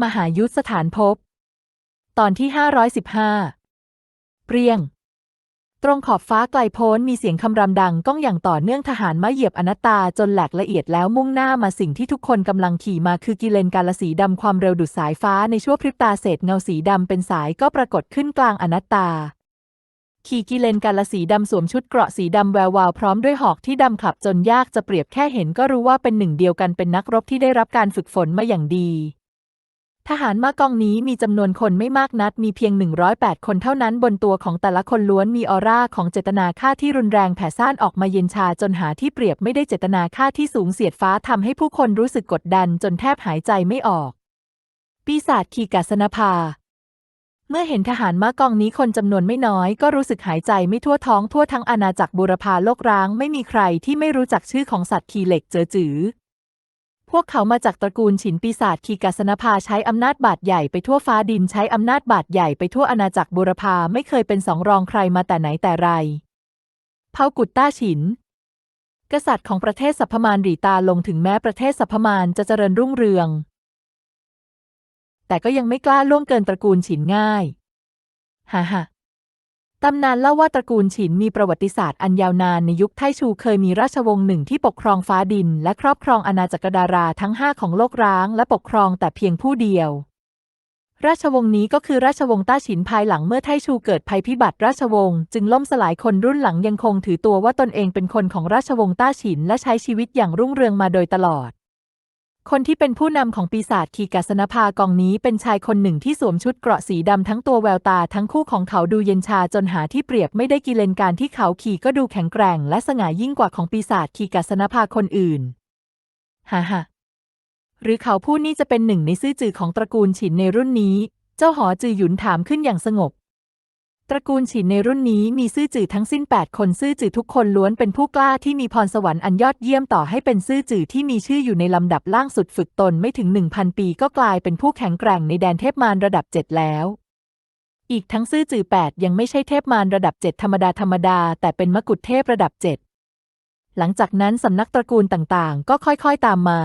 มหายุทธสถานภพตอนที่ 515 เปรียง ตรงขอบฟ้าไกลโพ้นมีเสียงคำรามดังก้องอย่างต่อเนื่องทหารมาเหยียบอนัตตาจนแหลกละเอียดแล้วมุ่งหน้ามาสิ่งที่ทุกคนกำลังขี่มาคือกิเลนกาลสีดำความเร็วดุดสายฟ้าในชั่วพริบตาเศษเงาสีดำเป็นสายก็ปรากฏขึ้นกลางอนัตตาขี่กิเลนกาลสีดำสวมชุดเกราะสีดำแวววาวพร้อมด้วยหอกที่ดำขับจนยากจะเปรียบแค่เห็นก็รู้ว่าเป็นหนึ่งเดียวกันเป็นนักรบที่ได้รับการฝึกฝนมาอย่างดี ทหารมากองนี้มีจำนวนคนไม่มากนักมีเพียง 108 คนเท่านั้นบนตัวของแต่ละคนล้วนมีออร่าของเจตนาฆ่าที่รุนแรงแผ่ซ่านออกมาเย็นชาจนหาที่เปรียบไม่ได้เจตนาฆ่าที่สูงเสียดฟ้าทำให้ผู้คนรู้สึกกดดันจนแทบหายใจไม่ออก ปีศาจขีกาสนภา เมื่อเห็นทหารม้ากองนี้คนจำนวนไม่น้อยก็รู้สึกหายใจไม่ทั่วท้องทั่วทั้งอาณาจักรบูรพาโลกร้างไม่มีใครที่ไม่รู้จักชื่อของสัตว์ขีเหล็กเจอจือ พวกเขามาจากตระกูลฉินปีศาจขีกาสนภาใช้อำนาจบาดใหญ่ไปทั่วฟ้าดินใช้อำนาจบาดใหญ่ไปทั่วอาณาจักรบูรพาไม่เคยเป็นสองรองใครมาแต่ไหนแต่ไร เผากุดต้าฉิน กษัตริย์ของประเทศสัพพมานหรีตาลงถึงแม้ประเทศสัพพมานจะเจริญรุ่งเรือง แต่ก็ยังไม่กล้าล่วงเกินตระกูลฉินง่าย ฮ่าฮ่า ตำนานเล่าว่าตระกูลฉินมีประวัติศาสตร์อันยาวนานในยุคไทชูเคยมีราชวงศ์หนึ่งที่ปกครองฟ้าดิน และครอบครองอาณาจักรดาราทั้งห้าของโลกร้างและปกครองแต่เพียงผู้เดียว ราชวงศ์นี้ก็คือราชวงศ์ต้าฉินภายหลังเมื่อไทชูเกิดภัยพิบัติราชวงศ์จึงล่มสลายคนรุ่นหลังยังคงถือตัวว่าตนเองเป็นคนของราชวงศ์ต้าฉินและใช้ชีวิตอย่างรุ่งเรืองมาโดยตลอด คนที่เป็นผู้นำของปีศาจขีกาสนภากองนี้เป็นชายคนหนึ่งที่สวมชุดเกราะสีดำทั้งตัวแววตาทั้งคู่ของเขาดูเย็นชาจนหาที่เปรียบไม่ได้กิเลนการที่เขาขี่ก็ดูแข็งแกร่งและสง่ายิ่งกว่าของปีศาจขีกาสนภาคนอื่นฮ่าฮ่าหรือเขาผู้นี้จะเป็นหนึ่งในซื่อจือของตระกูลฉินในรุ่นนี้ เจ้าหอจือหยุนถามขึ้นอย่างสงบ ตระกูลฉินในรุ่นนี้มีซื่อจื่อทั้งสิ้น 8 คนซื่อจื่อทุกคนล้วนเป็นผู้กล้าที่มีพรสวรรค์อันยอดเยี่ยมต่อให้เป็นซื่อจื่อที่มีชื่ออยู่ในลำดับล่างสุดฝึกตนไม่ถึง 1,000 ปีก็กลายเป็นผู้แข็งแกร่งในแดนเทพมารระดับ 7 แล้ว อีกทั้งซื่อจื่อ 8 ยังไม่ใช่เทพมารระดับ 7 ธรรมดาธรรมดา แต่เป็นมกุฎเทพระดับ 7 หลังจากนั้นสำนักตระกูลต่างๆ ก็ค่อยๆตามมา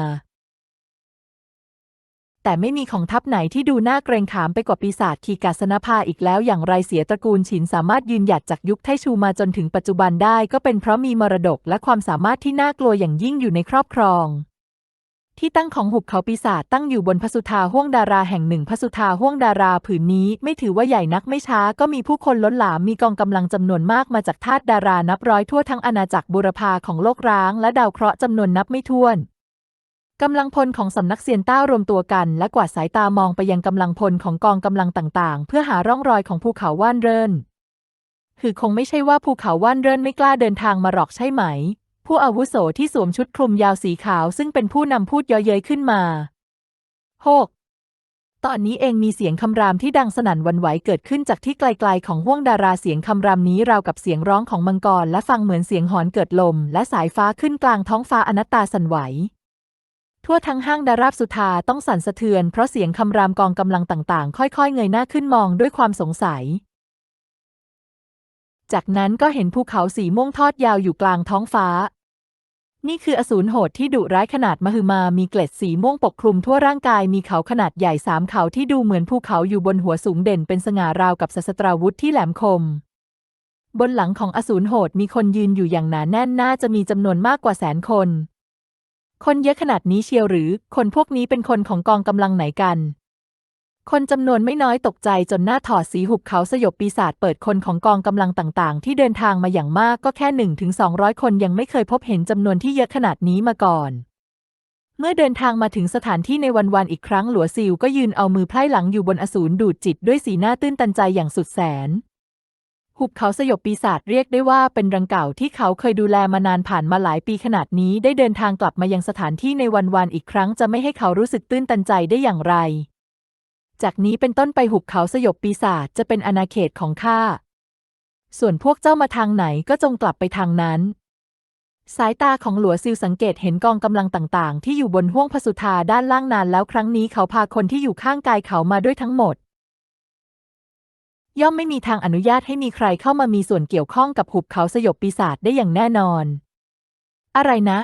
แต่ไม่มีของทัพไหนที่ดูน่าเกรงขามไปกว่าปีศาจขีกาสนภาอีกแล้วอย่างไรเสียตระกูลฉินสามารถยืนหยัดจากยุคไทชูมาจนถึงปัจจุบันได้ก็เป็นเพราะมีมรดกและความสามารถที่น่ากลัวอย่างยิ่งอยู่ในครอบครอง ที่ตั้งของหุบเขาปีศาจตั้งอยู่บนพสุธาห้วงดาราแห่งหนึ่งพสุธาห้วงดาราผืนนี้ไม่ถือว่าใหญ่นักไม่ช้าก็มีผู้คนล้นหลามมีกองกำลังจำนวนมากมาจากทาสดารานับร้อยทั่วทั้งอาณาจักรบุรพาของโลกร้างและดาวเคราะห์จำนวนนับไม่ถ้วน กำลังพลของสำนักเซียนต้ารวมตัวกันและกวาดสายตามองไปยังกำลังพลของกองกำลังต่างๆ เพื่อหาร่องรอยของภูเขาว่านเรินคือคงไม่ใช่ว่าภูเขาว่านเรินไม่กล้าเดินทางมาหรอกใช่ไหม ผู้อาวุโสที่สวมชุดคลุมยาวสีขาวซึ่งเป็นผู้นำพูดเย่อเย้ยขึ้นมาโฮกตอนนี้เองมีเสียงคำรามที่ดังสนั่นวันไหวเกิดขึ้นจากที่ไกลๆของห้วงดาราเสียงคำรามนี้ราวกับเสียงร้องของมังกรและฟังเหมือนเสียงหอนเกิดลม และสายฟ้าขึ้นกลางท้องฟ้าอนัตตาสั่นไหว ทั่วทั้งห้างดาราบสุธาต้องสั่นสะเทือนเพราะเสียงคำรามกองกำลังต่างๆ ค่อยๆ เงยหน้าขึ้นมองด้วยความสงสัย จากนั้นก็เห็นภูเขาสีม่วงทอดยาวอยู่กลางท้องฟ้า นี่คืออสูรโหดที่ดุร้ายขนาดมหึมามีเกล็ดสีม่วงปกคลุมทั่วร่างกายมีเขาขนาดใหญ่สามเขาที่ดูเหมือนภูเขาอยู่บนหัวสูงเด่นเป็นสง่าราวกับศสตราวุธที่แหลมคมบนหลังของอสูรโหดมีคนยืนอยู่อย่างหนาแน่นน่าจะมีจำนวนมากกว่าแสนคน คนเยอะขนาดนี้เชียวหรือ คนพวกนี้เป็นคนของกองกำลังไหนกัน คนจำนวนไม่น้อยตกใจจนหน้าถอดสีหุบเขาสยบปีศาจเปิดคนของกองกำลังต่างๆ ที่เดินทางมาอย่างมากก็แค่หนึ่งถึงสองร้อยคนยังไม่เคยพบเห็นจำนวนที่เยอะขนาดนี้มาก่อน เมื่อเดินทางมาถึงสถานที่ในวันวันๆอีกครั้งหลัวซิวก็ยืนเอามือไพร่หลังอยู่บนอสูรดูดจิตด้วยสีหน้าตื้นตันใจอย่างสุดแสน หุบเขาสยบปีศาจเรียกได้ว่าเป็นรังเก่าที่เขาเคยดูแลมานานผ่านมาหลายปีขนาดนี้ได้เดินทางกลับมายังสถานที่ในวันวันๆอีกครั้งจะไม่ให้เขารู้สึกตื้นตันใจได้อย่างไร จากนี้เป็นต้นไปหุบเขาสยบปีศาจจะเป็นอาณาเขตของข้า ส่วนพวกเจ้ามาทางไหนก็จงกลับไปทางนั้น สายตาของหลัวซิลสังเกตเห็นกองกำลังต่างๆ ที่อยู่บนห้วงพสุธาด้านล่างนานแล้วครั้งนี้เขาพาคนที่อยู่ข้างกายเขามาด้วยทั้งหมด ย่อมไม่มีทางอนุญาตให้มีใครเข้ามามีส่วนเกี่ยวข้องกับหุบเขาสยบปีศาจได้อย่างแน่นอน อะไรนะ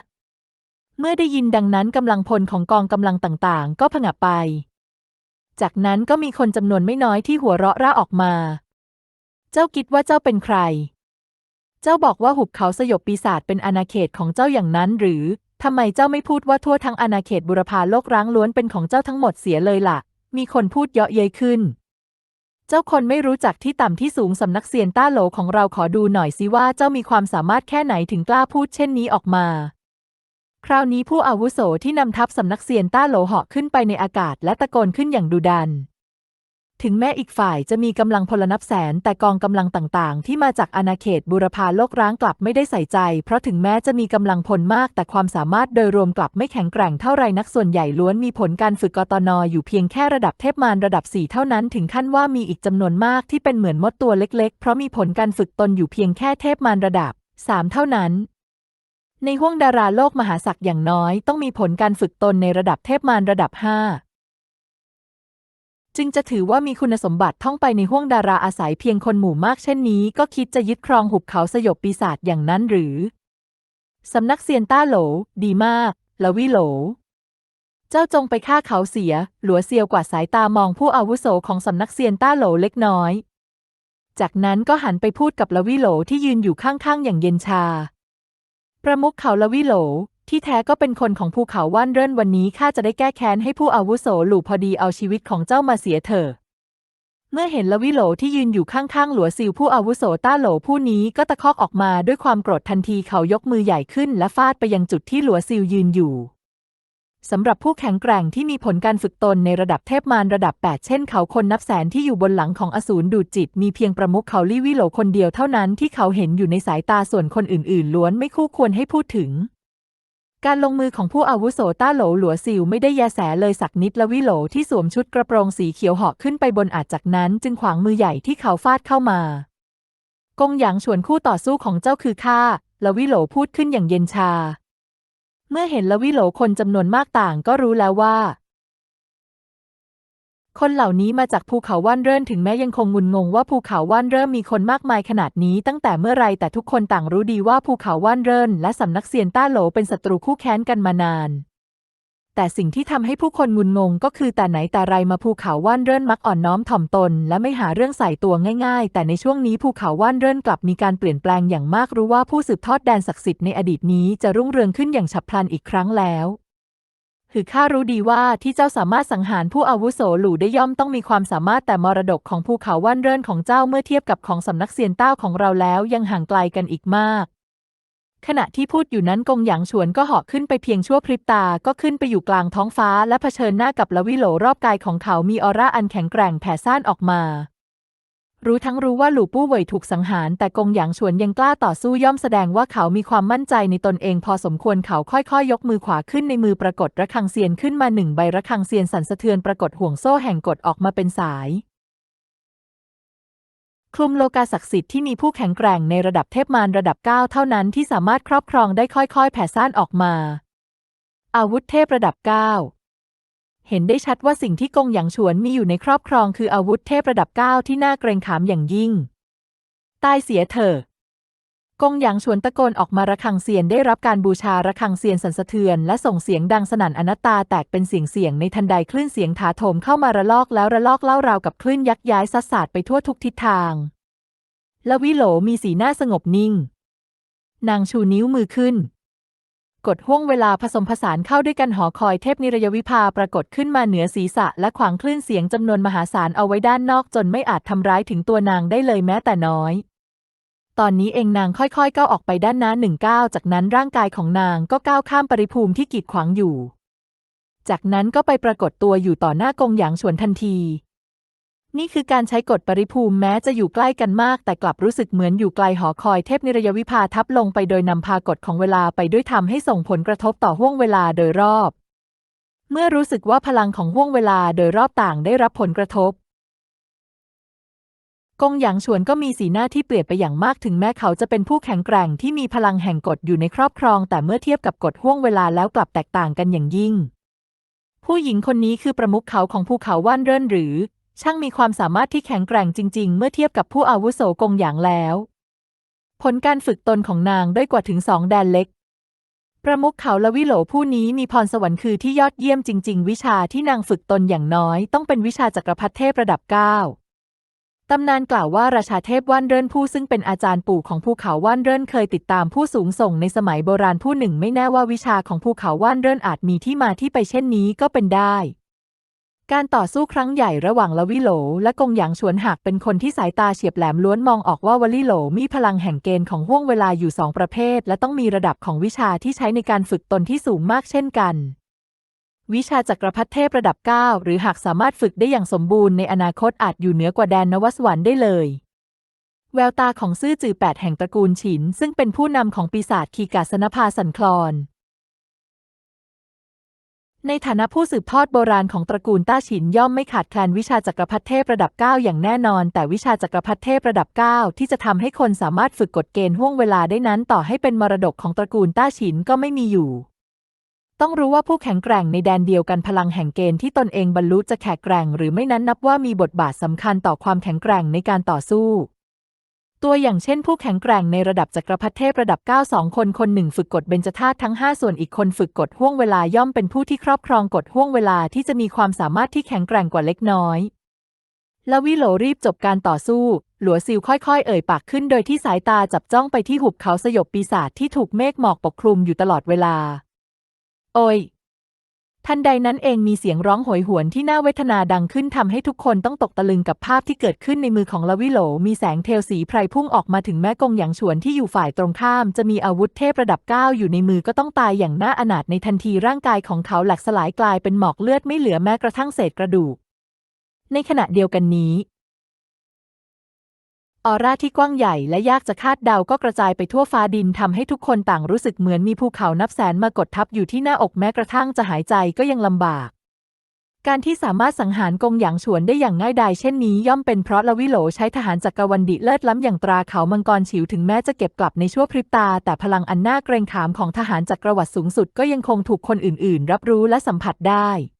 เมื่อได้ยินดังนั้นกำลังพลของกองกำลังต่างๆ ก็ผงะไป จากนั้นก็มีคนจำนวนไม่น้อยที่หัวเราะร่าออกมา เจ้าคิดว่าเจ้าเป็นใคร เจ้าบอกว่าหุบเขาสยบปีศาจเป็นอาณาเขตของเจ้าอย่างนั้นหรือทำไมเจ้าไม่พูดว่าทั่วทั้งอาณาเขตบุรพาโลกร้างล้วนเป็นของเจ้าทั้งหมดเสียเลยล่ะ มีคนพูดเยาะเย้ยขึ้น เจ้าคนไม่รู้จักที่ต่ำที่สูงสำนักเซียนต้าโหลของเราขอดูหน่อยสิว่าเจ้ามีความสามารถแค่ไหนถึงกล้าพูดเช่นนี้ออกมา คราวนี้ผู้อาวุโสที่นำทัพสำนักเซียนต้าโหลเหาะขึ้นไปในอากาศและตะโกนขึ้นอย่างดุดัน ถึงแม้อีกฝ่ายจะมีกำลังพลนับแสน แต่กองกำลังต่างๆ ที่มาจากอาณาเขตบูรพาโลกร้างกลับไม่ได้ใส่ใจ เพราะถึงแม้จะมีกำลังพลมาก แต่ความสามารถโดยรวมกลับไม่แข็งแกร่งเท่าไรนักส่วนใหญ่ล้วนมีผลการฝึกกตนอยู่เพียงแค่ระดับเทพมารระดับสี่เท่านั้น ถึงขั้นว่ามีอีกจำนวนมากที่เป็นเหมือนมดตัวเล็กๆ เพราะมีผลการฝึกตนอยู่เพียงแค่เทพมารระดับสามเท่านั้นในห้วงดาราโลกมหาศักดิ์อย่างน้อยต้องมีผลการฝึกตนในระดับเทพมารระดับห้า จึงจะถือว่ามีคุณสมบัติท่องไปในห้วงดาราอาศัยเพียงคนหมู่มากเช่นนี้ ก็คิดจะยึดครองหุบเขาสยบปีศาจอย่างนั้นหรือ สำนักเซียนต้าโหล ดีมาก ละวิโหล เจ้าจงไปฆ่าเขาเสีย หลัวเซียวกว่าสายตามองผู้อาวุโสของสำนักเซียนต้าโหลเล็กน้อย จากนั้นก็หันไปพูดกับละวิโหลที่ยืนอยู่ข้างๆอย่างเย็นชา ประมุขเขาละวิโหล ที่แท้ก็เป็นคนของภูเขาว่านเริ่นวันนี้ข้าจะได้แก้แค้นให้ผู้อาวุโสหลู่พอดีเอาชีวิตของเจ้ามาเสียเถอะเมื่อเห็นละวิโหลที่ยืนอยู่ข้างๆหลัวซิวผู้อาวุโสต้าโหลผู้นี้ก็ตะคอกออกมาด้วยความโกรธทันทีเขายกมือใหญ่ขึ้นและฟาดไปยังจุดที่หลัวซิวยืนอยู่สำหรับผู้แข็งแกร่งที่มีผลการฝึกตนในระดับเทพมารระดับ 8 เช่นเขาคนนับแสนที่อยู่บนหลังของอสูรดูดจิต มีเพียงประมุขเขาลี่วิโหลคนเดียวเท่านั้นที่เขาเห็นอยู่ในสายตาส่วนคนอื่นๆ ล้วนไม่คู่ควรให้พูดถึง การลงมือของผู้อาวุโสต้าโหลหลัวซิวไม่ได้แยแสเลยสักนิดละวิโหลที่สวมชุดกระโปรงสีเขียวเหาะขึ้นไปบนอาจจากนั้นจึงขวางมือใหญ่ที่เขาฟาดเข้ามากงหยางชวนคู่ต่อสู้ของเจ้าคือข้าละวิโหลพูดขึ้นอย่างเย็นชา เมื่อเห็นละวิโหลคนจำนวนมากต่างก็รู้แล้วว่า คนเหล่านี้มาจากภูเขาว่านเริ่นถึงแม้ยังคงงุนงงว่าภูเขาว่านเริ่มมีคนมากมายขนาดนี้ตั้งแต่เมื่อไรแต่ทุกคนต่างรู้ดีว่าภูเขาว่านเริ่นและสำนักเซียนต้าโหลเป็นศัตรูคู่แค้นกันมานาน แต่สิ่งที่ทำให้ผู้คนงุนงงก็คือแต่ไหนแต่ไรมาภูเขาว่านเริ่นมักอ่อนน้อมถ่อมตน และไม่หาเรื่องใส่ตัวง่ายๆ แต่ในช่วงนี้ภูเขาว่านเริ่นกลับมีการเปลี่ยนแปลงอย่างมากรู้ว่าผู้สืบทอดแดนศักดิ์สิทธิ์ในอดีตนี้จะรุ่งเรืองขึ้นอย่างฉับพลันอีกครั้งแล้ว คือข้ารู้ดีว่าที่เจ้าสามารถสังหารผู้อาวุโสหลู่ได้ย่อมต้องมีความสามารถแต่มรดกของภูเขาว่านเริ่นของเจ้าเมื่อเทียบกับของสำนักเซียนเต้าของเราแล้วยังห่างไกลกันอีกมาก ขณะที่พูดอยู่นั้นกงหยางฉวนก็เหาะขึ้นไปเพียงชั่วพริบตาก็ขึ้นไปอยู่กลางท้องฟ้าและเผชิญหน้ากับละวิโหลรอบกายของเขามีออร่าอันแข็งแกร่งแผ่ซ่านออกมา รู้ทั้งรู้ว่าหลู่ปู้เหวยถูกสังหาร แต่กงหยางฉวนยังกล้าต่อสู้ย่อมแสดงว่าเขามีความมั่นใจในตนเองพอสมควรเขาค่อยๆยกมือขวาขึ้นในมือปรากฏระฆังเซียนขึ้นมาหนึ่งใบระฆังเซียนสั่นสะเทือนปรากฏห่วงโซ่แห่งกฎออกมาเป็นสาย คลุมโลกาศักดิ์สิทธิ์ที่มีผู้แข็งแกร่งในระดับเทพมารระดับ9เท่านั้นที่สามารถครอบครองได้ค่อยๆ แผ่ซ่านออกมา อาวุธเทพระดับ9 เห็นได้ชัดว่าสิ่งที่กงหยางฉวนมีอยู่ในครอบครองคืออาวุธเทพระดับ9ที่น่าเกรงขามอย่างยิ่ง ตายเสียเถอะกงหยางฉวนตะโกนออกมาระฆังเซียนได้รับการบูชาระฆังเซียนสันสะเทือน และส่งเสียงดังสนั่นอนัตตาแตกเป็นเสียงเสียงในทันใดคลื่นเสียงถาโถมเข้ามาระลอกแล้วระลอกเล่าราวกับคลื่นยักย้ายซัดสาดไปทั่วทุกทิศทางละวิโหลมีสีหน้าสงบนิ่ง นางชูนิ้วมือขึ้น กดห่วงเวลาผสมผสานเข้าด้วยกันหอคอยเทพนิรยวิภาปรากฏขึ้นมาเหนือศีรษะและขวางคลื่นเสียงจำนวนมหาศาลเอาไว้ด้านนอกจนไม่อาจทำร้ายถึงตัวนางได้เลยแม้แต่น้อย ตอนนี้เองนางค่อยๆก้าวออกไปด้านหน้าหนึ่งก้าวจากนั้นร่างกายของนางก็ก้าวข้ามปริภูมิที่กีดขวางอยู่ จากนั้นก็ไปปรากฏตัวอยู่ต่อหน้ากงหยางฉวนทันที นี่คือการใช้กฎปริภูมิแม้จะอยู่ใกล้กันมาก แต่กลับรู้สึกเหมือนอยู่ไกลหอคอยเทพนิรยวิภาทับลงไปโดยนำพากฎของเวลาไปด้วยทำให้ส่งผลกระทบต่อห่วงเวลาโดยรอบ เมื่อรู้สึกว่าพลังของห่วงเวลาโดยรอบต่างได้รับผลกระทบกงหยางฉวนก็มีสีหน้าที่เปลี่ยนไปอย่างมากถึงแม้เขาจะเป็นผู้แข็งแกร่งที่มีพลังแห่งกฎอยู่ในครอบครอง แต่เมื่อเทียบกับกฎห่วงเวลาแล้วกลับแตกต่างกันอย่างยิ่ง ผู้หญิงคนนี้คือประมุขเขาของภูเขาว่านเริ่นหรือ ช่างมีความสามารถที่แข็งแกร่งจริง ๆ เมื่อเทียบกับผู้อาวุโสกงหยางแล้ว ผลการฝึกตนของนางด้อยกว่าถึงสองแดนเล็ก ประมุขเขาละวิโหลผู้นี้มีพรสวรรค์คือที่ยอดเยี่ยมจริง ๆ วิชาที่นางฝึกตนอย่างน้อย ต้องเป็นวิชาจักรพรรดิเทพระดับเก้าตำนานกล่าวว่าราชาเทพว่านเรินผู้ซึ่งเป็นอาจารย์ปู่ของภูเขาว่านเรินเคยติดตามผู้สูงส่งในสมัยโบราณผู้หนึ่งไม่แน่ว่าวิชาของภูเขาว่านเรินอาจมีที่มาที่ไปเช่นนี้ก็เป็นได้ การต่อสู้ครั้งใหญ่ระหว่างลวิโหล และกงหยางฉวนหากเป็นคนที่สายตาเฉียบแหลมล้วนมองออกว่าวลิโหลมีพลังแห่งเกณฑ์ของห่วงเวลาอยู่สองประเภท และต้องมีระดับของวิชาที่ใช้ในการฝึกตนที่สูงมากเช่นกัน วิชาจักรพรรดิเทพระดับ 9 หรือหากสามารถฝึกได้อย่างสมบูรณ์ในอนาคตอาจอยู่เหนือกว่าแดนนวสวรรค์ได้เลย แววตาของซื่อจือแปดแห่งตระกูลฉินซึ่งเป็นผู้นำของปีศาจคีกาสนภาสันคลอน ในฐานะผู้สืบทอดโบราณของตระกูลต้าฉินย่อมไม่ขาดแคลนวิชาจักรพรรดิเทพระดับ 9 อย่างแน่นอน แต่วิชาจักรพรรดิเทพระดับ 9 ที่จะทำให้คนสามารถฝึกกฎเกณฑ์ห่วงเวลาได้นั้น ต่อให้เป็นมรดกของตระกูลต้าฉินก็ไม่มีอยู่ ต้องรู้ว่าผู้แข็งแกร่งในแดนเดียวกันพลังแห่งเกณฑ์ที่ตนเองบรรลุจะแข็งแกร่ง หรือไม่นั้นนับว่ามีบทบาทสำคัญต่อความแข็งแกร่งในการต่อสู้ ตัวอย่างเช่นผู้แข็งแกร่งในระดับจักรพรรดิเทพระดับ 9 2 คนคนหนึ่งฝึกกฎเบญจธาตุทั้ง 5 ส่วนอีกคนฝึกกฎห่วงเวลาย่อมเป็นผู้ที่ครอบครองกฎห่วงเวลาที่จะมีความสามารถที่แข็งแกร่งกว่าเล็กน้อยและวิโหลรีบจบการต่อสู้ หลัวซิวค่อยๆ เอ่ยปากขึ้นโดยที่สายตาจับจ้องไปที่หุบเขาสยบปีศาจที่ถูกเมฆหมอกปกคลุมอยู่ตลอดเวลา โอย ทันใดนั้นเองมีเสียงร้องโหยหวนที่น่าเวทนาดังขึ้นทำให้ทุกคนต้องตกตะลึงกับภาพที่เกิดขึ้นในมือของลาวิโหล มีแสงเทลสีไพรพุ่งออกมาถึงแม้กงหยางฉวนที่อยู่ฝ่ายตรงข้าม จะมีอาวุธเทพระดับเก้าอยู่ในมือก็ต้องตายอย่างน่าอนาถในทันทีร่างกายของเขาแหลกสลายกลายเป็นหมอกเลือดไม่เหลือแม้กระทั่งเศษกระดูก ในขณะเดียวกันนี้ ออร่าที่กว้างใหญ่และยากจะคาดเดาก็กระจายไปทั่วฟ้าดินทำให้ทุกคนต่างรู้สึกเหมือนมีภูเขานับแสนมากดทับอยู่ที่หน้าอกแม้กระทั่งจะหายใจก็ยังลำบาก การที่สามารถสังหารกงหยางฉวนได้อย่างง่ายดายเช่นนี้ย่อมเป็นเพราะละวิโหลใช้ทหารจักรวรรดิเลิศล้ำอย่างตราเขามังกรฉิวถึงแม้จะเก็บกลับในชั่วพริบตา แต่พลังอันน่าเกรงขามของทหารจักรวรรดิสูงสุดก็ยังคงถูกคนอื่น ๆ รับรู้และสัมผัสได้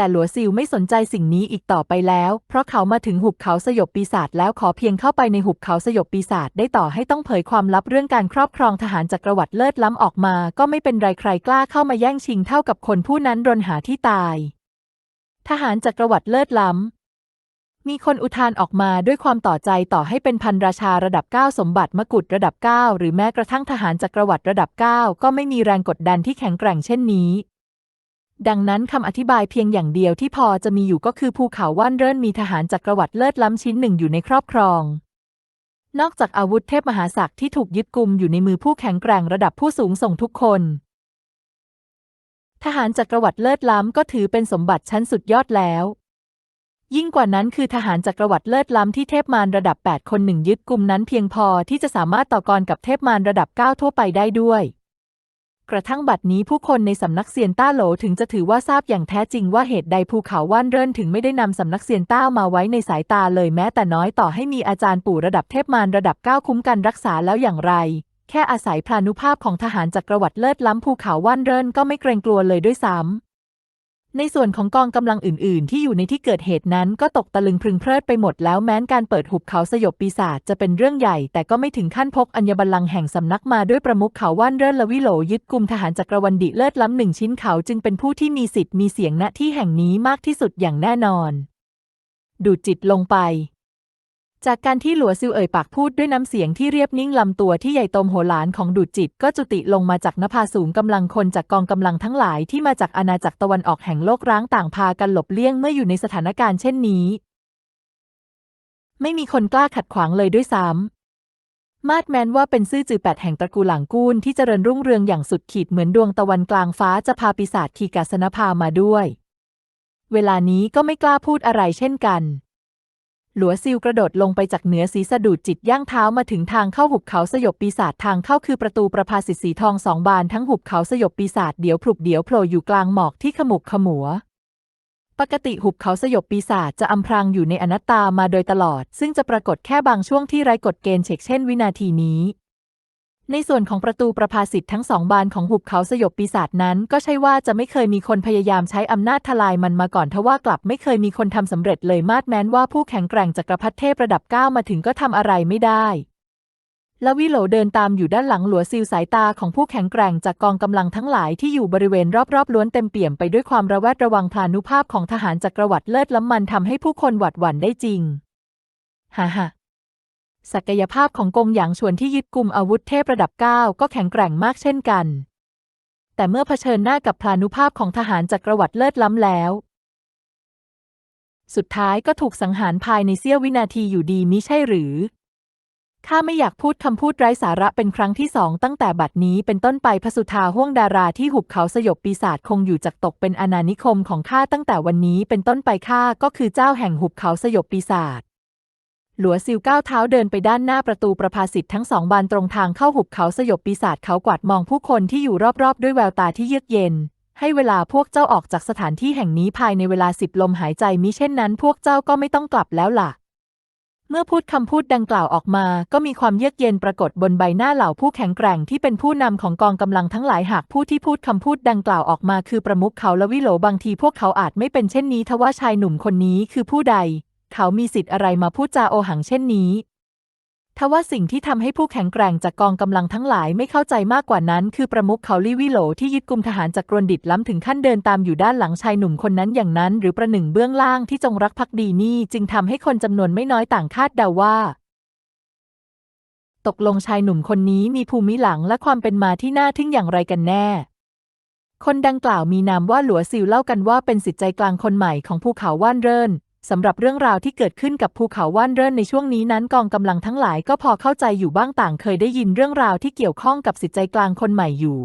แต่หลัวซิวไม่สนใจสิ่งนี้อีกต่อไปแล้ว เพราะเขามาถึงหุบเขาสยบปีศาจแล้วขอเพียงเข้าไปในหุบเขาสยบปีศาจได้ต่อให้ต้องเผยความลับเรื่องการครอบครองทหารจักรวรรดิเลิศล้ำออกมา ก็ไม่เป็นไรใครกล้าเข้ามาแย่งชิงเท่ากับคนผู้นั้นรนหาที่ตาย ทหารจักรวรรดิเลิศล้ำมีคนอุทานออกมาด้วยความต่อใจต่อให้เป็นพันราชาระดับ 9 สมบัติมกุฎระดับ 9 หรือแม้กระทั่งทหารจักรวรรดิระดับ 9 ก็ไม่มีแรงกดดันที่แข็งแกร่งเช่นนี้ ดังนั้นคำอธิบายเพียงอย่างเดียวที่พอจะมีอยู่ก็คือภูเขาว่านเริ่นมีทหารจักรวรรดิเลิศล้ำชิ้นหนึ่งอยู่ในครอบครอง นอกจากอาวุธเทพมหาศักดิ์ที่ถูกยึดกุมอยู่ในมือผู้แข็งแกร่งระดับผู้สูงส่งทุกคน ทหารจักรวรรดิเลิศล้ำก็ถือเป็นสมบัติชั้นสุดยอดแล้ว ยิ่งกว่านั้นคือทหารจักรวรรดิเลิศล้ำที่เทพมารระดับ 8 คนหนึ่งยึดกลุ่มนั้นเพียงพอที่จะสามารถต่อกรกับเทพมารระดับ 9 ทั่วไปได้ด้วย กระทั่งบัดนี้ผู้คนในสำนักเซียนต้าโหลถึงจะถือว่าทราบอย่างแท้จริงว่าเหตุใดภูเขาว่านเรินถึงไม่ได้นำสำนักเซียนต้ามาไว้ในสายตาเลยแม้แต่น้อยต่อให้มีอาจารย์ปู่ระดับเทพมารระดับเก้าคุ้มกันรักษาแล้วอย่างไร แค่อาศัยพลานุภาพของทหารจักรวรรดิเลิศล้ำภูเขาว่านเรินก็ไม่เกรงกลัวเลยด้วยซ้ำ ในส่วนของกองกำลังอื่น ๆ ที่อยู่ในที่เกิดเหตุนั้นก็ตกตะลึงพึงเพลิดไปหมดแล้วแม้นการเปิดหุบเขาสยบปีศาจจะเป็นเรื่องใหญ่ แต่ก็ไม่ถึงขั้นพกอัญบัลลังก์แห่งสำนักมาด้วยประมุขเขาว่านเรินละวิโหลยึดกลุ่มทหารจักรวรรดิเลิศล้ำหนึ่งชิ้นเขาจึงเป็นผู้ที่มีสิทธิ์มีเสียงณที่แห่งนี้มากที่สุดอย่างแน่นอน ดูดจิตลงไป จากการที่หลัวซิวเอ่ยปากพูดด้วยน้ำเสียงที่เรียบนิ่งลำตัวที่ใหญ่โตมโหฬารของดูดจิต ก็จุติลงมาจากนภาสูงกำลังคนจากกองกำลังทั้งหลายที่มาจากอาณาจักรตะวันออกแห่งโลกร้างต่างพากันหลบเลี่ยงเมื่ออยู่ในสถานการณ์เช่นนี้ ไม่มีคนกล้าขัดขวางเลยด้วยซ้ำมาดแมนว่าเป็นซื่อจือแปดแห่งตระกูลหลังกูลที่เจริญรุ่งเรืองอย่างสุดขีดเหมือนดวงตะวันกลางฟ้าจะพาปีศาจคีกาสนภามาด้วย เวลานี้ก็ไม่กล้าพูดอะไรเช่นกัน หลัวซิลกระโดดลงไปจากเหนือสีสะดุดจิตย่างเท้ามาถึงทางเข้าหุบเขาสยบปีศาจทางเข้าคือประตูประภาสิทธิ์สีทองสองบานทั้งหุบเขาสยบปีศาจเดี๋ยวพลุบเดี๋ยวโผล่อยู่กลางหมอกที่ขมุกขมัว ปกติหุบเขาสยบปีศาจจะอำพรางอยู่ในอนัตตามาโดยตลอด ซึ่งจะปรากฏแค่บางช่วงที่ไร้กฎเกณฑ์เช็คเช่นวินาทีนี้ ในส่วนของประตูประภาสิทธิ์ทั้งสองบานของหุบเขาสยบปีศาจนั้น ก็ใช่ว่าจะไม่เคยมีคนพยายามใช้อำนาจทลายมันมาก่อนทว่ากลับไม่เคยมีคนทำสำเร็จเลยมาดแม้นว่าผู้แข็งแกร่งจักรพรรดิเทพระดับ9มาถึงก็ทำอะไรไม่ได้และวิโหลเดินตามอยู่ด้านหลังหลัวซิลสายตาของผู้แข็งแกร่งจากกองกำลังทั้งหลายที่อยู่บริเวณรอบๆล้วนเต็มเปี่ยมไปด้วยความระแวดระวังพลานุภาพของทหารจักรวรรดิเลิศล้ำมันทำให้ผู้คนหวาดหวั่นได้จริงฮ่าฮ่า ศักยภาพของกงหยางชวนที่ยึดกลุ่มอาวุธเทพระดับ 9 ก็แข็งแกร่งมากเช่นกัน แต่เมื่อเผชิญหน้ากับพลานุภาพของทหารจักรวรรดิเลิศล้ำแล้ว สุดท้ายก็ถูกสังหารภายในเสี้ยววินาทีอยู่ดีมิใช่หรือข้าไม่อยากพูดคำพูดไร้สาระเป็นครั้งที่สองตั้งแต่บัดนี้เป็นต้นไปพระสุธาห้วงดาราที่หุบเขาสยบปีศาจคงอยู่จากตกเป็นอาณานิคมของข้าตั้งแต่วันนี้เป็นต้นไปข้าก็คือเจ้าแห่งหุบเขาสยบปีศาจ หลัวซิวก้าวเท้าเดินไปด้านหน้าประตูประภาสิทธิ์ทั้งสองบานตรงทางเข้าหุบเขาสยบปีศาจเขากวาดมองผู้คนที่อยู่รอบๆ ด้วยแววตาที่เยือกเย็น ให้เวลาพวกเจ้าออกจากสถานที่แห่งนี้ภายในเวลาสิบลมหายใจมิเช่นนั้น พวกเจ้าก็ไม่ต้องกลับแล้วล่ะ เมื่อพูดคำพูดดังกล่าวออกมา ก็มีความเยือกเย็นปรากฏบนใบหน้าเหล่าผู้แข็งแกร่งที่เป็นผู้นำของกองกำลังทั้งหลายหากผู้ที่พูดคำพูดดังกล่าวออกมา คือประมุขเขาและวิโหลบางทีพวกเขาอาจไม่เป็นเช่นนี้ทว่าชายหนุ่มคนนี้คือผู้ใด เขามีสิทธิ์อะไรมาพูดจาโอหังเช่นนี้ ทว่าสิ่งที่ทำให้ผู้แข็งแกร่งจากกองกำลังทั้งหลายไม่เข้าใจมากกว่านั้น คือประมุขเขาลี่วิโหลที่ยึดกลุ่มทหารจากกรนดิตล้ำถึงขั้นเดินตามอยู่ด้านหลังชายหนุ่มคนนั้นอย่างนั้น หรือประหนึ่งเบื้องล่างที่จงรักภักดีนี่จึงทำให้คนจำนวนไม่น้อยต่างคาดเดาว่าตกลงชายหนุ่มคนนี้มีภูมิหลังและความเป็นมาที่น่าทึ่งอย่างไรกันแน่ คนดังกล่าวมีนามว่าหลัวซิวเล่ากันว่าเป็นสิทธิ์ใจกลางคนใหม่ของภูเขาว่านเริน สำหรับเรื่องราวที่เกิดขึ้นกับภูเขาว่านเรินในช่วงนี้นั้นกองกำลังทั้งหลายก็พอเข้าใจอยู่บ้างต่างเคยได้ยินเรื่องราวที่เกี่ยวข้องกับสิทธิใจกลางคนใหม่อยู่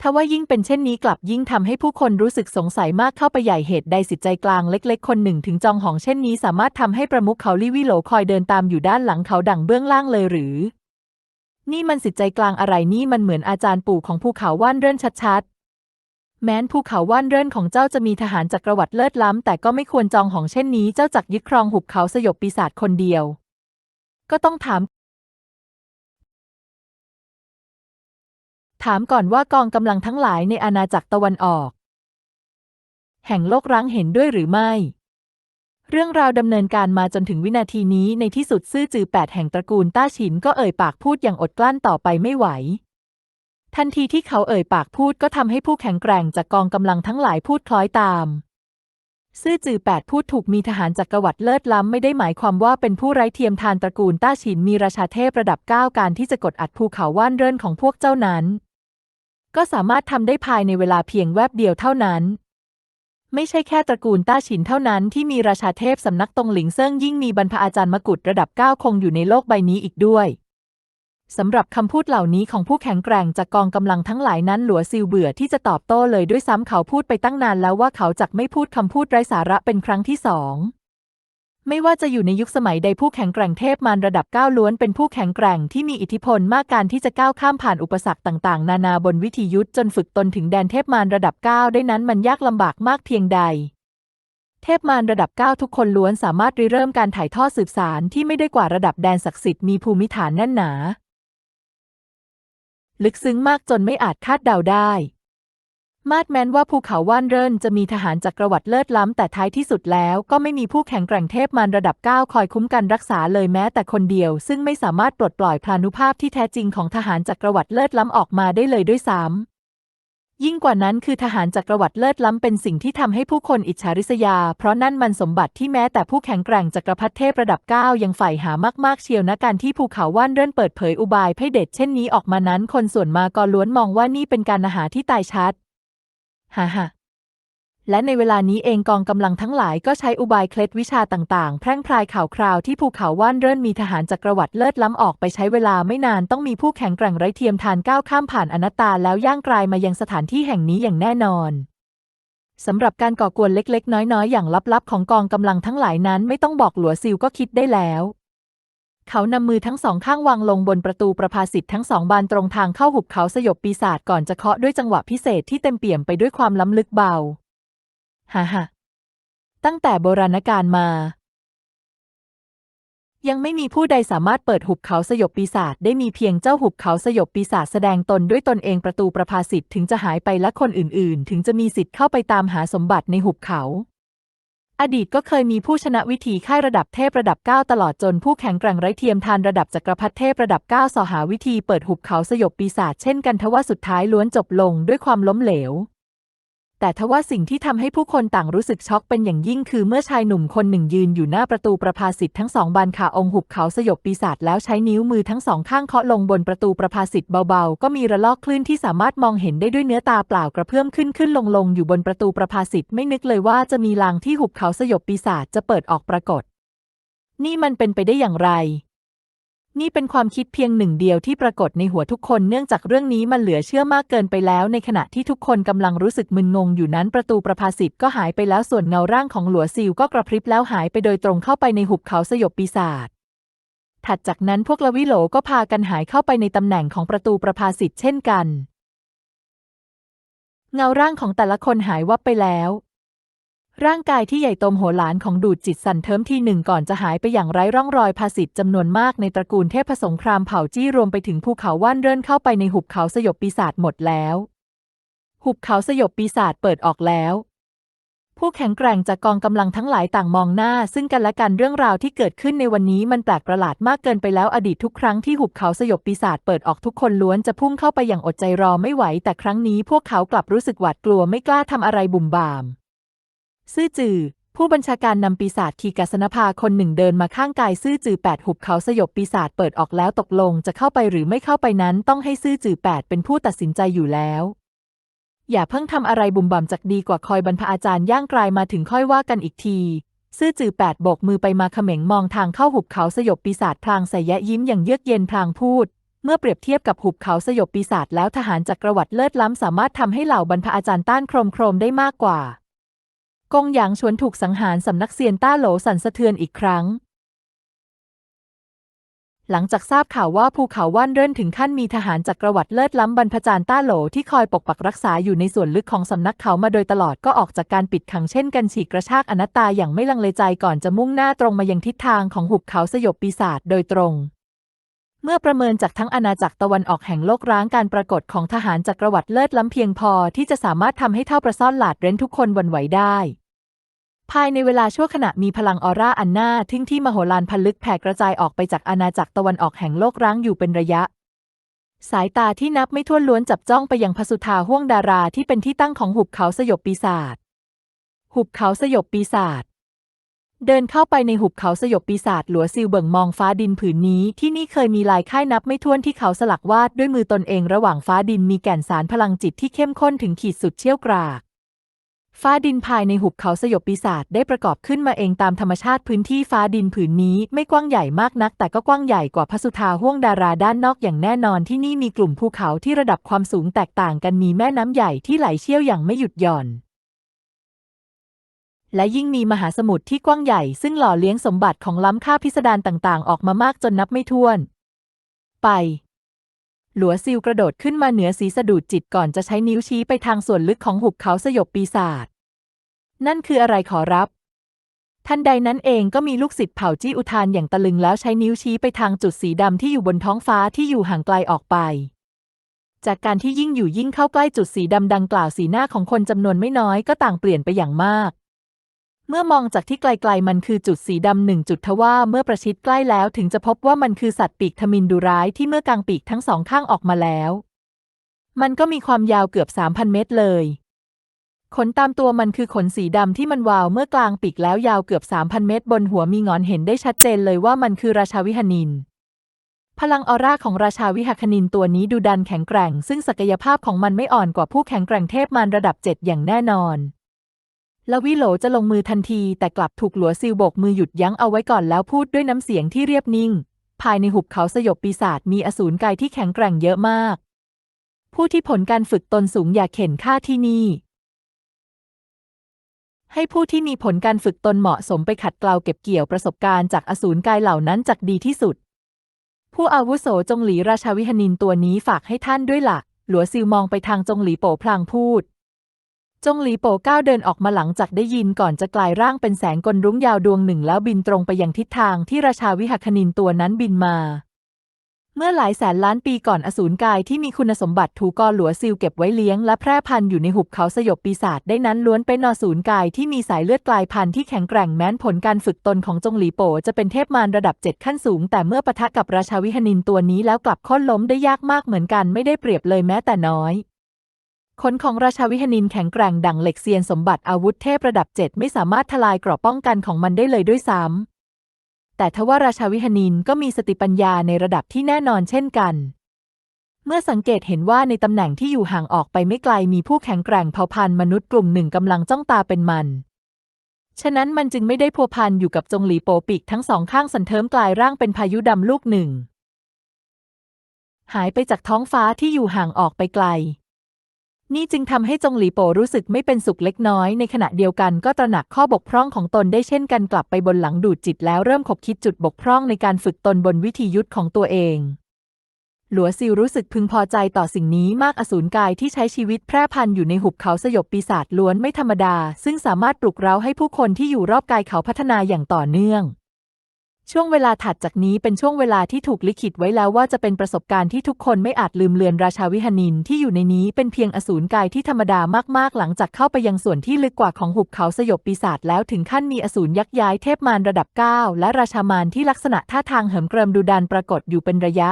ทว่ายิ่งเป็นเช่นนี้กลับยิ่งทำให้ผู้คนรู้สึกสงสัยมากเข้าไปใหญ่เหตุใดสิทธิใจกลางเล็ก ๆ คนหนึ่งถึงจองหองเช่นนี้สามารถทำให้ประมุขเขาลี่วิโหลคอยเดินตามอยู่ด้านหลังเขาดังเบื้องล่างเลยหรือ นี่มันสิทธิใจกลางอะไรนี่มันเหมือนอาจารย์ปู่ของภูเขาว่านเรินชัดๆ แม้นภูเขาว่านเรินของเจ้าจะมีทหารจักรวรรดิเลิศล้ำ แต่ก็ไม่ควรจองหองเช่นนี้ เจ้าจักยึดครองหุบเขาสยบปีศาจคนเดียว ก็ต้องถาม ถามก่อนว่ากองกำลังทั้งหลายในอาณาจักรตะวันออก แห่งโลกร้างเห็นด้วยหรือไม่ เรื่องราวดำเนินการมาจนถึงวินาทีนี้ในที่สุดซื่อจือแปดแห่งตระกูลต้าฉินก็เอ่ยปากพูดอย่างอดกลั้นต่อไปไม่ไหว ทันทีที่เขาเอ่ยปากพูดก็ทำให้ผู้แข็งแกร่งจากกองกำลังทั้งหลายพูดคล้อยตาม ซื่อจือแปดพูดถูกมีทหารจักรวรรดิเลิศล้ำไม่ได้หมายความว่าเป็นผู้ไร้เทียมทานตระกูลต้าฉินมีราชาเทพระดับเก้าการที่จะกดอัดภูเขาว่านเรินของพวกเจ้านั้น ก็สามารถทำได้ภายในเวลาเพียงแวบเดียวเท่านั้นไม่ใช่แค่ตระกูลต้าฉินเท่านั้นที่มีราชาเทพสำนักตงหลิงเซิ่งยิ่งมีบรรพอาจารย์มกุฎระดับเก้าคงอยู่ในโลกใบนี้อีกด้วย สำหรับคำพูดเหล่านี้ของผู้แข็งแกร่งจากกองกำลังทั้งหลายนั้นหลัวซิวเบื่อที่จะตอบโต้เลยด้วยซ้ำเขาพูดไปตั้งนานแล้วว่าเขาจักไม่พูดคำพูดไร้สาระเป็นครั้งที่สองไม่ว่าจะอยู่ในยุคสมัยใดผู้แข็งแกร่งเทพมารระดับเก้าล้วนเป็นผู้แข็งแกร่งที่มีอิทธิพลมากการที่จะก้าวข้ามผ่านอุปสรรคต่างๆ นานาบนวิธียุทธจนฝึกตนถึงแดนเทพมารระดับเก้าได้นั้นมันยากลำบากมากเพียงใด เทพมารระดับ9ทุกคนล้วนสามารถริเริ่มการถ่ายทอดสืบสารที่ไม่ได้กว่าระดับแดนศักดิ์สิทธิ์มีภูมิฐานแน่นหนา ลึกซึ้งมากจนไม่อาจคาดเดาได้ มาดแม้นว่าภูเขาว่านเริ่นจะมีทหารจักรวรรดิเลิศล้ำแต่ท้ายที่สุดแล้วก็ไม่มีผู้แข็งแกร่งเทพมารระดับ 9 คอยคุ้มกันรักษาเลยแม้แต่คนเดียว ซึ่งไม่สามารถปลดปล่อยพลานุภาพที่แท้จริงของทหารจักรวรรดิเลิศล้ำออกมาได้เลยด้วยซ้ำ ยิ่งกว่านั้นคือทหารจักรวรรดิเลิศล้ำเป็นสิ่งที่ทำให้ผู้คนอิจฉาริษยา เพราะนั่นมันสมบัติที่แม้แต่ผู้แข็งแกร่งจักรพรรดิเทพระดับ9ยังใฝ่หามากๆเชียวนะการที่ภูเขาว่านเริ่นเปิดเผยอุบายไพ่เด็ดเช่นนี้ออกมานั้น คนส่วนมากก็ล้วนมองว่านี่เป็นการอาหาที่ตายชัดฮ่าฮ่า และในเวลานี้เองกองกำลังทั้งหลายก็ใช้อุบายเคล็ดวิชาต่างๆ แพร่งพรายข่าวคราวที่ภูเขาว่านเริ่นมีทหารจักรวรรดิเลิศล้ำออกไปใช้เวลาไม่นานต้องมีผู้แข็งแกร่งไร้เทียมทานก้าวข้ามผ่านอนัตตาแล้วย่างกลายมายังสถานที่แห่งนี้อย่างแน่นอนสำหรับการก่อกวนเล็กๆ น้อยๆ อย่างลับๆ ของกองกำลังทั้งหลายนั้นไม่ต้องบอกหลัวซิลก็คิดได้แล้ว เขานำมือทั้งสองข้างวางลงบนประตูประภาสิทธิ์ทั้งสองบานตรงทางเข้าหุบเขาสยบปีศาจก่อนจะเคาะด้วยจังหวะพิเศษที่เต็มเปี่ยมไปด้วยความล้ำลึกเบา ฮ่าฮ่าตั้งแต่โบราณกาลมา ยังไม่มีผู้ใดสามารถเปิดหุบเขาสยบปีศาจได้มีเพียงเจ้าหุบเขาสยบปีศาจแสดงตนด้วยตนเองประตูประภาสิทธิ์ถึงจะหายไปและคนอื่น ๆ ถึงจะมีสิทธิ์เข้าไปตามหาสมบัติในหุบเขา อดีตก็เคยมีผู้ชนะวิธีค่ายระดับเทพระดับ 9 ตลอดจนผู้แข็งแกร่งไร้เทียมทานระดับจักรพรรดิเทพระดับ 9 สหาวิธีเปิดหุบเขาสยบปีศาจเช่นกันทว่าสุดท้ายล้วนจบลงด้วยความล้มเหลว แต่ทว่าสิ่งที่ทำให้ผู้คนต่างรู้สึกช็อกเป็นอย่างยิ่งคือเมื่อชายหนุ่มคนหนึ่งยืนอยู่หน้าประตูประภาสิทธิ์ทั้งสองบานขาองค์หุบเขาสยบปีศาจแล้วใช้นิ้วมือทั้งสองข้างเคาะลงบนประตูประภาสิทธิ์เบาๆ ก็มีระลอกคลื่นที่สามารถมองเห็นได้ด้วยเนื้อตาเปล่ากระเพื่อมขึ้นขึ้นลงลงอยู่บนประตูประภาสิทธิ์ไม่นึกเลยว่าจะมีลางที่หุบเขาสยบปีศาจจะเปิดออกปรากฏ นี่มันเป็นไปได้อย่างไร นี่เป็นความคิดเพียงหนึ่งเดียวที่ปรากฏในหัวทุกคนเนื่องจากเรื่องนี้มันเหลือเชื่อมากเกินไปแล้ว ในขณะที่ทุกคนกำลังรู้สึกมึนงงอยู่นั้นประตูประภาสิทธ์ก็หายไปแล้วส่วนเงาร่างของหลัวซิลก็กระพริบแล้วหายไปโดยตรงเข้าไปในหุบเขาสยบปีศาจถัดจากนั้นพวกละวิโหลก็พากันหายเข้าไปในตำแหน่งของประตูประภาสิทธ์เช่นกัน เงาร่างของแต่ละคนหายวับไปแล้ว ร่างกายที่ใหญ่โตมโหฬารของดูดจิตสันเทิมทีหนึ่งก่อนจะหายไปอย่างไร้ร่องรอยภาสิทธิ์จำนวนมากในตระกูลเทพสงครามเผ่าจี้รวมไปถึงภูเขาว่านเรื่นเข้าไปในหุบเขาสยบปีศาจหมดแล้ว หุบเขาสยบปีศาจเปิดออกแล้ว ผู้แข็งแกร่งจากกองกำลังทั้งหลายต่างมองหน้า ซึ่งกันและกันเรื่องราวที่เกิดขึ้นในวันนี้มันแปลกประหลาดมากเกินไปแล้วอดีตทุกครั้งที่หุบเขาสยบปีศาจเปิดออกทุกคนล้วนจะพุ่งเข้าไปอย่างอดใจรอไม่ไหว แต่ครั้งนี้พวกเขากลับรู้สึกหวาดกลัวไม่กล้าทำอะไรบุ่มบาม ซื่อจือ ผู้บัญชาการนำปีศาจคีกัสนภาคนหนึ่งเดินมาข้างกายซื่อจือแปดหุบเขาสยบปีศาจเปิดออกแล้วตกลงจะเข้าไปหรือไม่เข้าไปนั้นต้องให้ซื่อจือแปดเป็นผู้ตัดสินใจอยู่แล้วอย่าเพิ่งทำอะไรบุ่มบ่ามจากดีกว่าคอยบรรพอาจารย์ย่างกลายมาถึงค่อยว่ากันอีกที ซื่อจือแปดโบกมือไปมาเขม็งมองทางเข้าหุบเขาสยบปีศาจพลางใส่แยะยิ้มอย่างเยือกเย็นพลางพูด เมื่อเปรียบเทียบกับหุบเขาสยบปีศาจแล้วทหารจักรวรรดิเลิศล้ำสามารถทำให้เหล่าบรรพอาจารย์ต้านโครมโครมได้มากกว่า กงหยางชวนถูกสังหารสำนักเซียนต้าโหลสั่นสะเทือนอีกครั้ง หลังจากทราบข่าวว่าภูเขาว่านเริ่นถึงขั้นมีทหารจักรวรรดิเลิศล้ำบรรพจารย์ต้าโหลที่คอยปกปักรักษาอยู่ในส่วนลึกของสำนักเขามาโดยตลอดก็ออกจากการปิดขังเช่นกันฉีกกระชากอนัตตาอย่างไม่ลังเลใจก่อนจะมุ่งหน้าตรงมายังทิศทางของหุบเขาสยบปีศาจโดยตรง เมื่อประเมินจากทั้งอาณาจักรตะวันออกแห่งโลกร้างการปรากฏของทหารจักรวรรดิเลิศล้ำเพียงพอที่จะสามารถทำให้เท่าประซ่อนหลาดเร้นทุกคนวันไหวได้ ภายในเวลาชั่วขณะมีพลังออร่าอันน่าทึ่งที่มโหฬารพันลึกแผ่กระจายออกไปจากอาณาจักรตะวันออกแห่งโลกร้างอยู่เป็นระยะ สายตาที่นับไม่ถ้วนล้วนจับจ้องไปยังพสุธาห้วงดาราที่เป็นที่ตั้งของหุบเขาสยบปีศาจหุบเขาสยบปีศาจ เดินเข้าไปในหุบเขาสยบปีศาจหลัวซิลเบิ่งมองฟ้าดินผืนนี้ ที่นี่เคยมีลายค่ายนับไม่ถ้วนที่เขาสลักวาดด้วยมือตนเองระหว่างฟ้าดินมีแก่นสารพลังจิตที่เข้มข้นถึงขีดสุดเชี่ยวกรากฟ้าดินภายในหุบเขาสยบปีศาจได้ประกอบขึ้นมาเองตามธรรมชาติพื้นที่ฟ้าดินผืนนี้ไม่กว้างใหญ่มากนัก แต่ก็กว้างใหญ่กว่าพระสุธาห้วงดาราด้านนอกอย่างแน่นอนที่นี่มีกลุ่มภูเขาที่ระดับความสูงแตกต่างกันมีแม่น้ำใหญ่ที่ไหลเชี่ยวอย่างไม่หยุดหย่อน และยิ่งมีมหาสมุทรที่กว้างใหญ่ซึ่งหล่อเลี้ยงสมบัติของล้ำค่าพิสดารต่างๆ ออกมามากจนนับไม่ถ้วน ไป หลัวซิลกระโดดขึ้นมาเหนือสีสะดุดจิตก่อนจะใช้นิ้วชี้ไปทางส่วนลึกของหุบเขาสยบปีศาจ นั่นคืออะไรขอรับ ทันใดนั้นเองก็มีลูกศิษย์เผ่าจี้อุทานอย่างตะลึงแล้วใช้นิ้วชี้ไปทางจุดสีดำที่อยู่บนท้องฟ้าที่อยู่ห่างไกลออกไปจากการที่ยิ่งอยู่ยิ่งเข้าใกล้จุดสีดำดังกล่าวสีหน้าของคนจำนวนไม่น้อยก็ต่างเปลี่ยนไปอย่างมาก เมื่อมองจากที่ไกลๆมันคือจุดสีดำหนึ่งจุดทว่าเมื่อประชิดใกล้แล้วถึงจะพบว่ามันคือสัตว์ปีกทมินดุร้ายที่เมื่อกางปีกทั้งสองข้างออกมาแล้ว มันก็มีความยาวเกือบ 3,000 เมตรเลย ขนตามตัวมันคือขนสีดำที่มันวาวเมื่อกลางปีกแล้วยาวเกือบ 3,000 เมตร บนหัวมีงอนเห็นได้ชัดเจนเลยว่ามันคือราชาวิหนินพลังออร่าของราชาวิหคณินตัวนี้ดูดันแข็งแกร่ง ซึ่งศักยภาพของมันไม่อ่อนกว่าผู้แข็งแกร่งเทพมารระดับเจ็ดอย่างแน่นอน ลวิโหลจะลงมือทันที แต่กลับถูกหลัวซิลโบกมือหยุดยั้งเอาไว้ก่อนแล้วพูดด้วยน้ำเสียงที่เรียบนิ่ง ภายในหุบเขาสยบปีศาจมีอสูรกายที่แข็งแกร่งเยอะมาก ผู้ที่ผลการฝึกตนสูงอย่าเข็นฆ่าที่นี่ ให้ผู้ที่มีผลการฝึกตนเหมาะสมไปขัดเกลาเก็บเกี่ยวประสบการณ์จากอสูรกายเหล่านั้นจากดีที่สุด ผู้อาวุโสจงหลีราชาวิหนินตัวนี้ฝากให้ท่านด้วยละ่ะหลัวซิลมองไปทางจงหลีโปพลางพูด จงหลีโปก้าวเดินออกมาหลังจากได้ยินก่อนจะกลายร่างเป็นแสงกลรุ้งยาวดวงหนึ่งแล้วบินตรงไปยังทิศทางที่ราชาวิหคณินตัวนั้นบินมา เมื่อหลายแสนล้านปีก่อนอสูรกายที่มีคุณสมบัติถูกกอหลัวซิลเก็บไว้เลี้ยงและแพร่พันธุ์อยู่ในหุบเขาสยบปีศาจได้นั้นล้วนเป็นอสูรกายที่มีสายเลือดกลายพันธุ์ที่แข็งแกร่งแม้นผลการฝึกตนของจงหลีโปจะเป็นเทพมารระดับเจ็ดขั้นสูง แต่เมื่อปะทะกับราชาวิหนินตัวนี้แล้วกลับค้นล้มได้ยากมากเหมือนกันไม่ได้เปรียบเลยแม้แต่น้อย ขนของราชาวิหนินแข็งแกร่งดั่งเหล็กเซียนสมบัติอาวุธเทพระดับเจ็ดไม่สามารถทลายเกราะป้องกันของมันได้เลยด้วยซ้ำแต่ทว่าราชาวิหนินก็มีสติปัญญาในระดับที่แน่นอนเช่นกัน เมื่อสังเกตเห็นว่าในตำแหน่งที่อยู่ห่างออกไปไม่ไกลมีผู้แข็งแกร่งเผ่าพันธุ์มนุษย์กลุ่มหนึ่งกำลังจ้องตาเป็นมัน ฉะนั้นมันจึงไม่ได้พัวพันอยู่กับจงหลีโปปีกทั้งสองข้างสันเทิมกลายร่างเป็นพายุดำลูกหนึ่ง หายไปจากท้องฟ้าที่อยู่ห่างออกไปไกล นี่จึงทำให้จงหลีโปรู้สึกไม่เป็นสุขเล็กน้อย ในขณะเดียวกันก็ตระหนักข้อบกพร่องของตนได้เช่นกันกลับไปบนหลังดูดจิตแล้วเริ่มขบคิดจุดบกพร่องในการฝึกตนบนวิธียุทธของตัวเอง หลัวซิลรู้สึกพึงพอใจต่อสิ่งนี้มากอสูรกายที่ใช้ชีวิตแพร่พันอยู่ในหุบเขาสยบปีศาจล้วนไม่ธรรมดา ซึ่งสามารถปลุกเร้าให้ผู้คนที่อยู่รอบกายเขาพัฒนาอย่างต่อเนื่อง ช่วงเวลาถัดจากนี้เป็นช่วงเวลาที่ถูกลิขิตไว้แล้วว่าจะเป็นประสบการณ์ที่ทุกคนไม่อาจลืมเลือนราชาวิหนินที่อยู่ในนี้เป็นเพียงอสูรกายที่ธรรมดามากๆ หลังจากเข้าไปยังส่วนที่ลึกกว่าของหุบเขาสยบปีศาจแล้วถึงขั้นมีอสูรยักษ์ย้ายเทพมารระดับ 9 และราชามารที่ลักษณะท่าทางเหิมเกริมดูดันปรากฏอยู่เป็นระยะ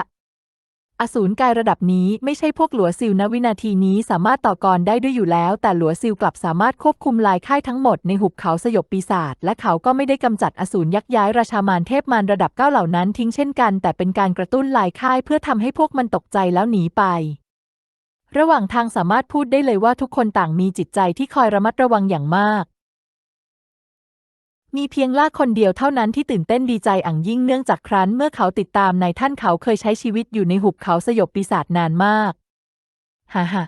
อสูรกายระดับนี้ไม่ใช่พวกหลัวซิลณวินาทีนี้สามารถต่อกรได้ด้วยอยู่แล้ว แต่หลัวซิลกลับสามารถควบคุมลายค่ายทั้งหมดในหุบเขาสยบปีศาจและเขาก็ไม่ได้กำจัดอสูรยักษ์ย้ายราชามารเทพมารระดับเก้าเหล่านั้นทิ้งเช่นกัน แต่เป็นการกระตุ้นลายค่ายเพื่อทำให้พวกมันตกใจแล้วหนีไประหว่างทางสามารถพูดได้เลยว่าทุกคนต่างมีจิตใจที่คอยระมัดระวังอย่างมาก มีเพียงล่าคนเดียวเท่านั้นที่ตื่นเต้นดีใจอ่างยิ่งเนื่องจากครั้นเมื่อเขาติดตามนายท่านเขาเคยใช้ชีวิตอยู่ในหุบเขาสยบปีศาจนานมาก ฮ่าฮ่า